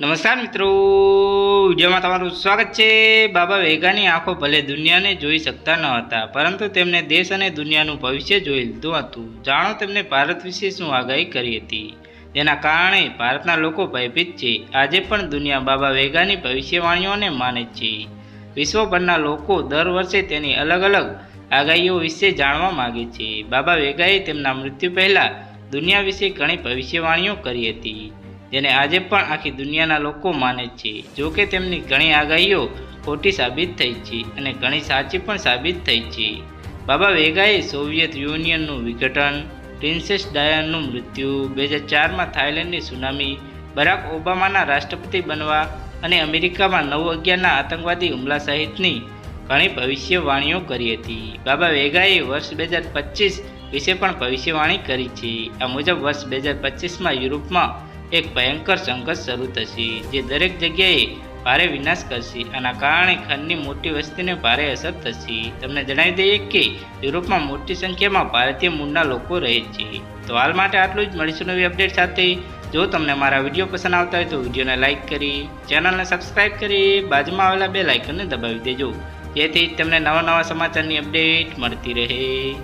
નમસ્કાર મિત્રો. વિડીયોમાં તમારું સ્વાગત છે. બાબા વેગાની આંખો ભલે દુનિયાને જોઈ શકતા ન હતા, પરંતુ તેમને દેશ અને દુનિયાનું ભવિષ્ય જોઈ લીધું હતું. જાણો, તેમને ભારત વિશે શું આગાહી કરી હતી? જેના કારણે ભારતના લોકો ભયભીત છે. આજે પણ દુનિયા બાબા વેગાની ભવિષ્યવાણીઓને માને છે. વિશ્વભરના લોકો દર વર્ષે તેની અલગ અલગ આગાહીઓ વિશે જાણવા માગે છે. બાબા વેગાએ તેમના મૃત્યુ પહેલાં દુનિયા વિશે ઘણી ભવિષ્યવાણીઓ કરી હતી. જેને આજે પણ આખી દુનિયાના લોકો માને છે. જો કે તેમની ઘણી આગાહીઓ ખોટી સાબિત થઈ છે અને ઘણી સાચી પણ સાબિત થઈ છે. બાબા વેગાએ સોવિયત યુનિયનનું વિઘટન, પ્રિન્સેસ ડાયનનું મૃત્યુ, બે હજાર ચારમાં થાઇલેન્ડની સુનામી, બરાક ઓબામાના રાષ્ટ્રપતિ બનવા અને અમેરિકામાં નવ અગિયારના આતંકવાદી હુમલા સહિતની ઘણી ભવિષ્યવાણીઓ કરી હતી. બાબા વેગાએ વર્ષ બે હજાર પચીસ વિશે પણ ભવિષ્યવાણી કરી છે. આ મુજબ વર્ષ બે હજાર પચીસમાં યુરોપમાં એક ભયંકર સંઘર્ષ શરૂ થશે, જે દરેક જગ્યાએ ભારે વિનાશ કરશે આના કારણે ખંડની મોટી વસ્તીને ભારે અસર થશે. તમને જણાવી દઈએ કે યુરોપમાં મોટી સંખ્યામાં ભારતીય મૂળના લોકો રહે છે. તો હાલ માટે આટલું જ. મળીશું નવી અપડેટ સાથે. જો તમને મારા વીડિયો પસંદ આવતા હોય તો વિડીયોને લાઇક કરી, ચેનલને સબસ્ક્રાઇબ કરી, બાજુમાં આવેલા બે લાઇકનને દબાવી દેજો. જેથી તમને નવા નવા સમાચારની અપડેટ મળતી રહે.